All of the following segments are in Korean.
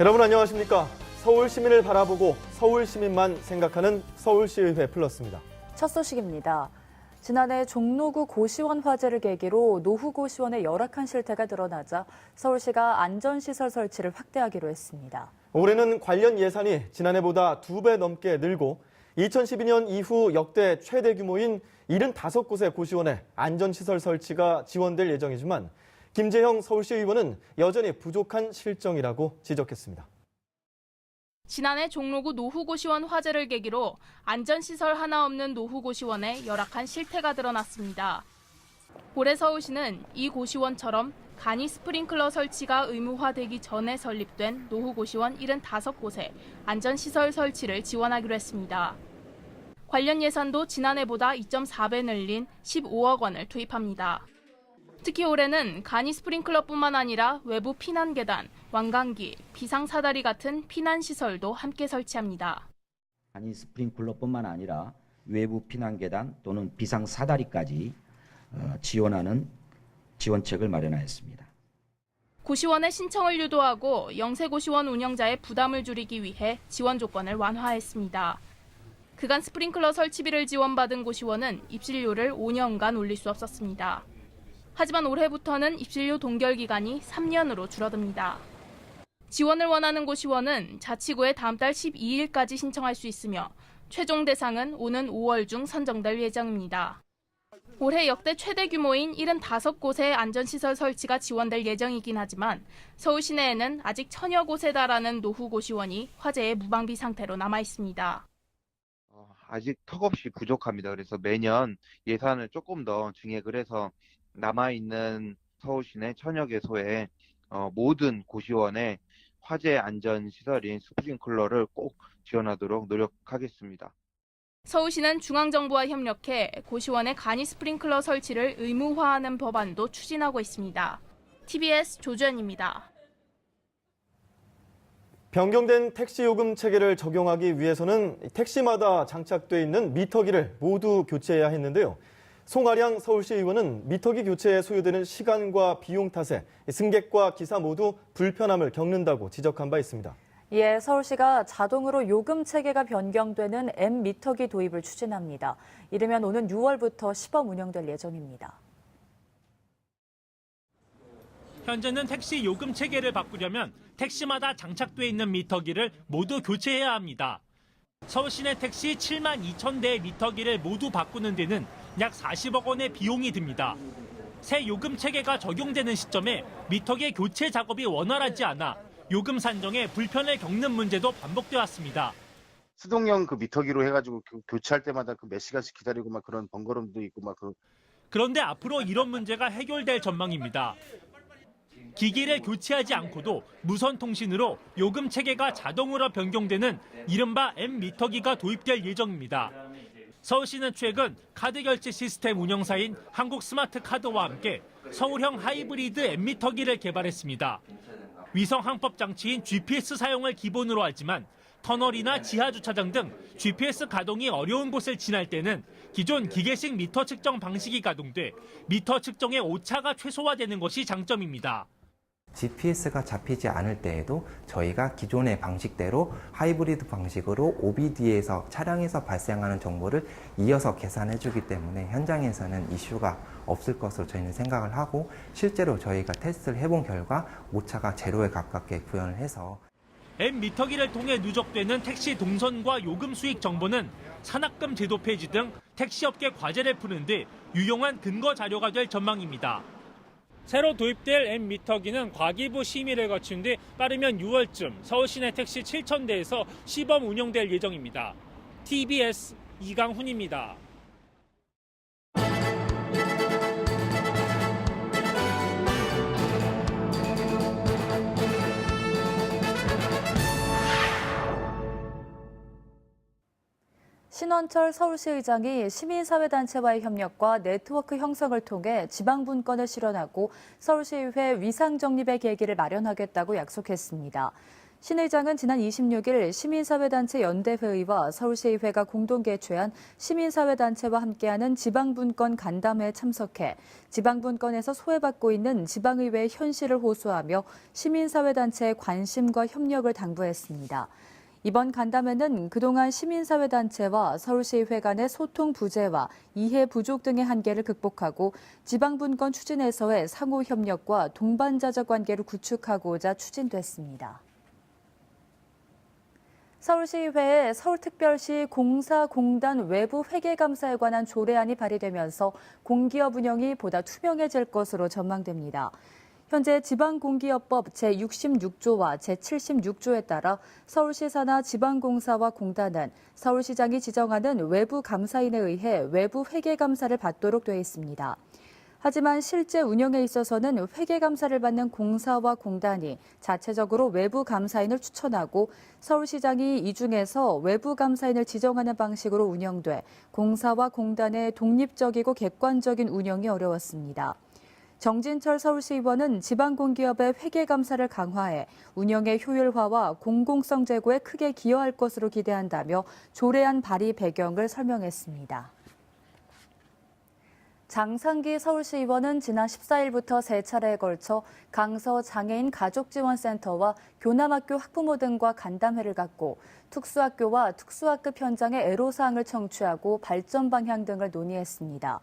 여러분 안녕하십니까? 서울 시민을 바라보고 서울 시민만 생각하는 서울시의회 플러스입니다. 첫 소식입니다. 지난해 종로구 고시원 화재를 계기로 노후 고시원의 열악한 실태가 드러나자 서울시가 안전시설 설치를 확대하기로 했습니다. 올해는 관련 예산이 지난해보다 두 배 넘게 늘고 2012년 이후 역대 최대 규모인 75곳의 고시원에 안전시설 설치가 지원될 예정이지만 김재형 서울시 의원은 여전히 부족한 실정이라고 지적했습니다. 지난해 종로구 노후고시원 화재를 계기로 안전시설 하나 없는 노후고시원에 열악한 실태가 드러났습니다. 올해 서울시는 이 고시원처럼 간이 스프링클러 설치가 의무화되기 전에 설립된 노후고시원 75곳에 안전시설 설치를 지원하기로 했습니다. 관련 예산도 지난해보다 2.4배 늘린 15억 원을 투입합니다. 특히 올해는 간이 스프링클러뿐만 아니라 외부 피난 계단, 왕강기, 비상 사다리 같은 피난 시설도 함께 설치합니다. 아니 스프링클러뿐만 아니라 외부 피난 계단 또는 비상 사다리까지 어, 지원하는 지원책을 마련하였습니다. 고시원의 신청을 유도하고 영세고시원 운영자의 부담을 줄이기 위해 지원 조건을 완화했습니다. 그간 스프링클러 설치비를 지원받은 고시원은 입실료를 5년간 올릴 수 없었습니다. 하지만 올해부터는 입실료 동결 기간이 3년으로 줄어듭니다. 지원을 원하는 고시원은 자치구에 다음 달 12일까지 신청할 수 있으며 최종 대상은 오는 5월 중 선정될 예정입니다. 올해 역대 최대 규모인 75곳의 안전시설 설치가 지원될 예정이긴 하지만 서울 시내에는 아직 천여 곳에 달하는 노후 고시원이 화재의 무방비 상태로 남아 있습니다. 어, 아직 턱없이 부족합니다. 그래서 매년 예산을 조금 더 증액을 해서 남아있는 서울 시내 천여 개소의 어, 모든 고시원에 화재 안전 시설인 스프링클러를 꼭 지원하도록 노력하겠습니다. 서울시는 중앙정부와 협력해 고시원의 간이 스프링클러 설치를 의무화하는 법안도 추진하고 있습니다. TBS 조주현입니다. 변경된 택시 요금 체계를 적용하기 위해서는 택시마다 장착돼 있는 미터기를 모두 교체해야 했는데요. 송아량 서울시 의원은 미터기 교체에 소요되는 시간과 비용 탓에 승객과 기사 모두 불편함을 겪는다고 지적한 바 있습니다. 이에 서울시가 자동으로 요금 체계가 변경되는 M 미터기 도입을 추진합니다. 이르면 오는 6월부터 시범 운영될 예정입니다. 현재는 택시 요금 체계를 바꾸려면 택시마다 장착돼 있는 미터기를 모두 교체해야 합니다. 서울 시내 택시 7만 2천 대의 미터기를 모두 바꾸는 데는 약 40억 원의 비용이 듭니다. 새 요금 체계가 적용되는 시점에 미터기 교체 작업이 원활하지 않아 요금 산정에 불편을 겪는 문제도 반복돼 왔습니다. 수동형 그 미터기로 해가지고 교- 교체할 때마다 그 몇 시간씩 기다리고 막 그런 번거로움도 있고 막 그, 그런데 앞으로 이런 문제가 해결될 전망입니다. 기기를 교체하지 않고도 무선 통신으로 요금 체계가 자동으로 변경되는 이른바 M 미터기가 도입될 예정입니다. 서울시는 최근 카드 결제 시스템 운영사인 한국 스마트 카드와 함께 서울형 하이브리드 M 미터기를 개발했습니다. 위성 항법 장치인 GPS 사용을 기본으로 하지만 터널이나 지하 주차장 등 GPS 가동이 어려운 곳을 지날 때는 기존 기계식 미터 측정 방식이 가동돼 미터 측정의 오차가 최소화되는 것이 장점입니다. GPS가 잡히지 않을 때에도 저희가 기존의 방식대로 하이브리드 방식으로 OBD에서 차량에서 발생하는 정보를 이어서 계산해 주기 때문에 현장에서는 이슈가 없을 것으로 저희는 생각을 하고 실제로 저희가 테스트를 해본 결과 오차가 제로에 가깝게 구현을 해서 M 미터기를 통해 누적되는 택시 동선과 요금 수익 정보는 산악금 제도 폐지 등 택시업계 과제를 푸는 데 유용한 근거 자료가 될 전망입니다. 새로 도입될 M 미터기는 과기부 심의를 거친 뒤 빠르면 6월쯤 서울 시내 택시 7,000대에서 시범 운영될 예정입니다. TBS 이강훈입니다. 신원철 서울시의장이 시민사회단체와의 협력과 네트워크 형성을 통해 지방분권을 실현하고 서울시의회 위상정립의 계기를 마련하겠다고 약속했습니다. 신 의장은 지난 26일 시민사회단체 연대회의와 서울시의회가 공동 개최한 시민사회단체와 함께하는 지방분권 간담회에 참석해 지방분권에서 소외받고 있는 지방의회의 현실을 호소하며 시민사회단체의 관심과 협력을 당부했습니다. 이번 간담회는 그동안 시민사회단체와 서울시의회 간의 소통 부재와 이해 부족 등의 한계를 극복하고 지방분권 추진에서의 상호 협력과 동반자적 관계를 구축하고자 추진됐습니다. 서울시의회에 서울특별시 공사공단 외부 회계감사에 관한 조례안이 발의되면서 공기업 운영이 보다 투명해질 것으로 전망됩니다. 현재 지방공기업법 제66조와 제76조에 따라 서울시사나 지방공사와 공단은 서울시장이 지정하는 외부 감사인에 의해 외부 회계감사를 받도록 되어 있습니다. 하지만 실제 운영에 있어서는 회계감사를 받는 공사와 공단이 자체적으로 외부 감사인을 추천하고 서울시장이 이 중에서 외부 감사인을 지정하는 방식으로 운영돼 공사와 공단의 독립적이고 객관적인 운영이 어려웠습니다. 정진철 서울시 의원은 지방공기업의 회계감사를 강화해 운영의 효율화와 공공성 제고에 크게 기여할 것으로 기대한다며 조례안 발의 배경을 설명했습니다. 장상기 서울시 의원은 지난 14일부터 세 차례에 걸쳐 강서 장애인 가족지원센터와 교남학교 학부모 등과 간담회를 갖고 특수학교와 특수학급 현장의 애로사항을 청취하고 발전 방향 등을 논의했습니다.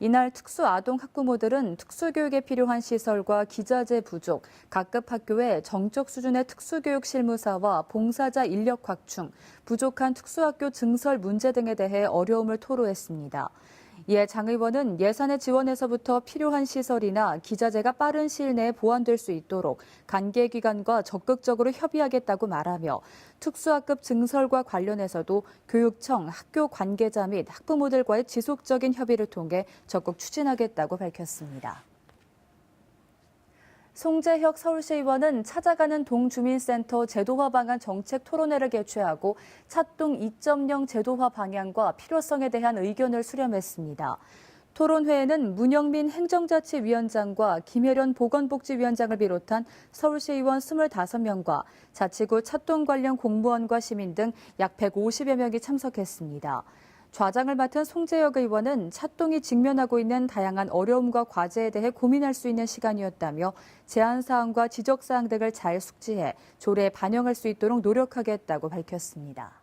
이날 특수아동 학부모들은 특수교육에 필요한 시설과 기자재 부족, 각급 학교의 정적 수준의 특수교육 실무사와 봉사자 인력 확충, 부족한 특수학교 증설 문제 등에 대해 어려움을 토로했습니다. 이에 장 의원은 예산의 지원에서부터 필요한 시설이나 기자재가 빠른 시일 내에 보완될 수 있도록 관계 기관과 적극적으로 협의하겠다고 말하며 특수학급 증설과 관련해서도 교육청, 학교 관계자 및 학부모들과의 지속적인 협의를 통해 적극 추진하겠다고 밝혔습니다. 송재혁 서울시의원은 찾아가는 동주민센터 제도화 방안 정책 토론회를 개최하고 차동 2.0 제도화 방향과 필요성에 대한 의견을 수렴했습니다. 토론회에는 문영민 행정자치위원장과 김혜련 보건복지위원장을 비롯한 서울시의원 25명과 자치구 차동 관련 공무원과 시민 등 약 150여 명이 참석했습니다. 좌장을 맡은 송재혁 의원은 차동이 직면하고 있는 다양한 어려움과 과제에 대해 고민할 수 있는 시간이었다며 제안 사항과 지적 사항 등을 잘 숙지해 조례에 반영할 수 있도록 노력하겠다고 밝혔습니다.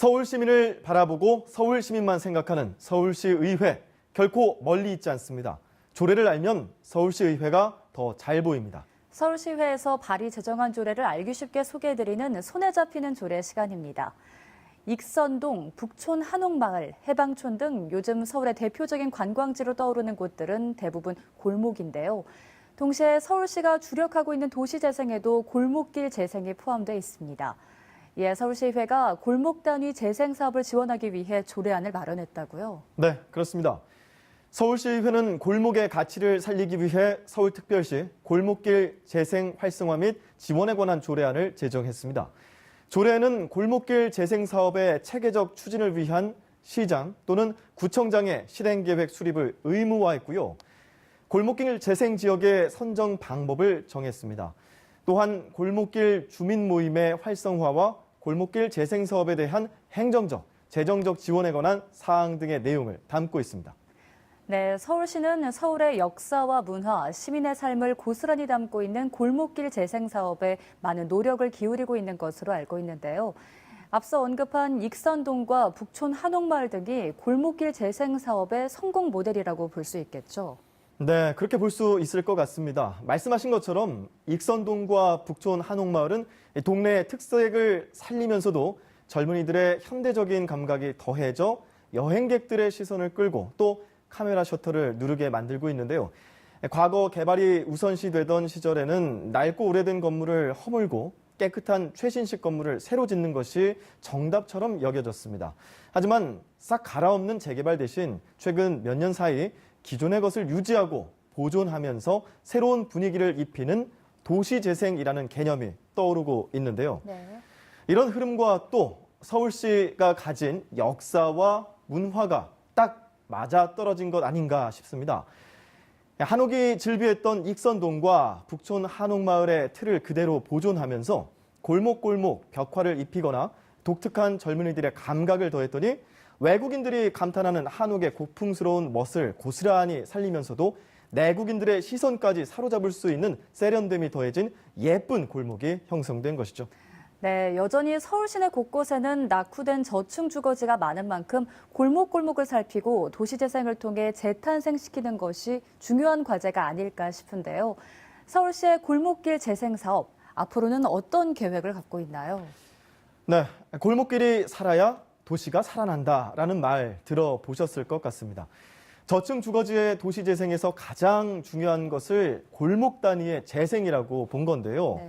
서울 시민을 바라보고 서울 시민만 생각하는 서울시 의회 결코 멀리 있지 않습니다. 조례를 알면 서울시 의회가 더 잘 보입니다. 서울시회에서 발의 제정한 조례를 알기 쉽게 소개해드리는 손에 잡히는 조례 시간입니다. 익선동, 북촌 한옥마을, 해방촌 등 요즘 서울의 대표적인 관광지로 떠오르는 곳들은 대부분 골목인데요. 동시에 서울시가 주력하고 있는 도시재생에도 골목길 재생이 포함되어 있습니다. 이에 서울시의회가 골목 단위 재생 사업을 지원하기 위해 조례안을 마련했다고요. 네, 그렇습니다. 서울시의회는 골목의 가치를 살리기 위해 서울특별시 골목길 재생 활성화 및 지원에 관한 조례안을 제정했습니다. 조례에는 골목길 재생 사업의 체계적 추진을 위한 시장 또는 구청장의 실행 계획 수립을 의무화했고요. 골목길 재생 지역의 선정 방법을 정했습니다. 또한 골목길 주민 모임의 활성화와 골목길 재생 사업에 대한 행정적, 재정적 지원에 관한 사항 등의 내용을 담고 있습니다. 네, 서울시는 서울의 역사와 문화, 시민의 삶을 고스란히 담고 있는 골목길 재생 사업에 많은 노력을 기울이고 있는 것으로 알고 있는데요. 앞서 언급한 익선동과 북촌 한옥마을 등이 골목길 재생 사업의 성공 모델이라고 볼 수 있겠죠. 네, 그렇게 볼 수 있을 것 같습니다. 말씀하신 것처럼 익선동과 북촌 한옥마을은 동네의 특색을 살리면서도 젊은이들의 현대적인 감각이 더해져 여행객들의 시선을 끌고 또 카메라 셔터를 누르게 만들고 있는데요. 과거 개발이 우선시 되던 시절에는 낡고 오래된 건물을 허물고 깨끗한 최신식 건물을 새로 짓는 것이 정답처럼 여겨졌습니다. 하지만 싹 갈아엎는 재개발 대신 최근 몇 년 사이 기존의 것을 유지하고 보존하면서 새로운 분위기를 입히는 도시재생이라는 개념이 떠오르고 있는데요. 네. 이런 흐름과 또 서울시가 가진 역사와 문화가 딱 맞아 떨어진 것 아닌가 싶습니다. 한옥이 즐비했던 익선동과 북촌 한옥마을의 틀을 그대로 보존하면서 골목골목 벽화를 입히거나 독특한 젊은이들의 감각을 더했더니 외국인들이 감탄하는 한옥의 고풍스러운 멋을 고스란히 살리면서도 내국인들의 시선까지 사로잡을 수 있는 세련됨이 더해진 예쁜 골목이 형성된 것이죠. 네, 여전히 서울 시내 곳곳에는 낙후된 저층 주거지가 많은 만큼 골목골목을 살피고 도시 재생을 통해 재탄생시키는 것이 중요한 과제가 아닐까 싶은데요. 서울시의 골목길 재생 사업, 앞으로는 어떤 계획을 갖고 있나요? 네, 골목길이 살아야 도시가 살아난다라는 말 들어보셨을 것 같습니다. 저층 주거지의 도시 재생에서 가장 중요한 것을 골목 단위의 재생이라고 본 건데요.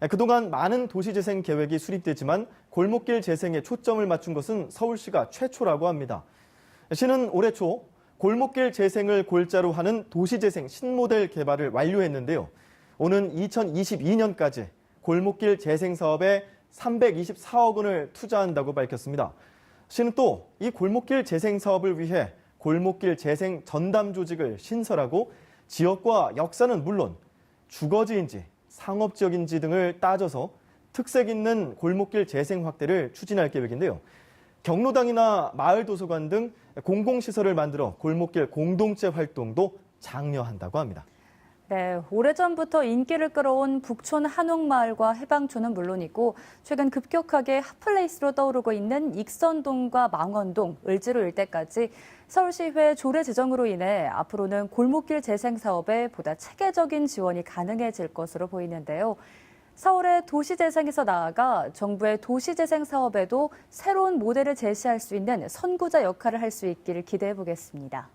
네. 그동안 많은 도시 재생 계획이 수립되지만 골목길 재생에 초점을 맞춘 것은 서울시가 최초라고 합니다. 시는 올해 초 골목길 재생을 골자로 하는 도시 재생 신모델 개발을 완료했는데요. 오는 2022년까지 골목길 재생 사업에 324억 원을 투자한다고 밝혔습니다. 시는 또 이 골목길 재생 사업을 위해 골목길 재생 전담 조직을 신설하고 지역과 역사는 물론 주거지인지 상업지역인지 등을 따져서 특색 있는 골목길 재생 확대를 추진할 계획인데요. 경로당이나 마을 도서관 등 공공시설을 만들어 골목길 공동체 활동도 장려한다고 합니다. 네, 오래전부터 인기를 끌어온 북촌 한옥마을과 해방촌은 물론이고 최근 급격하게 핫플레이스로 떠오르고 있는 익선동과 망원동, 을지로 일대까지 서울시회 조례 제정으로 인해 앞으로는 골목길 재생 사업에 보다 체계적인 지원이 가능해질 것으로 보이는데요. 서울의 도시재생에서 나아가 정부의 도시재생 사업에도 새로운 모델을 제시할 수 있는 선구자 역할을 할 수 있기를 기대해 보겠습니다.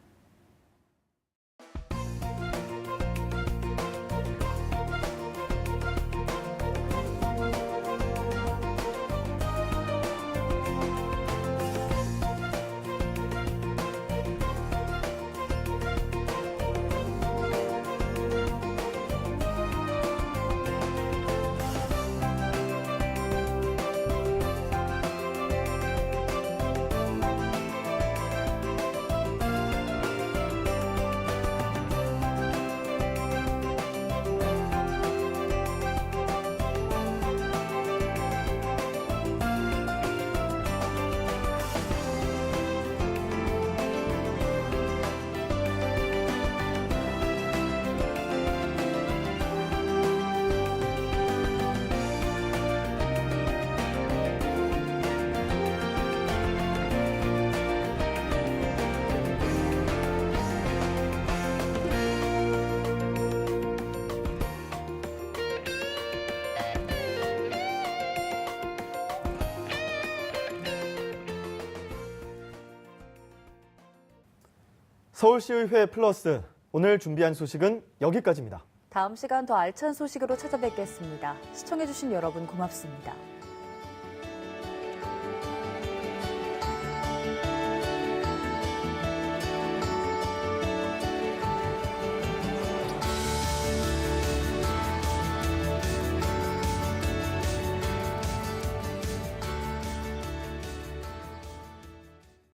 서울시의회 플러스 오늘 준비한 소식은 여기까지입니다. 다음 시간 더 알찬 소식으로 찾아뵙겠습니다. 시청해주신 여러분 고맙습니다.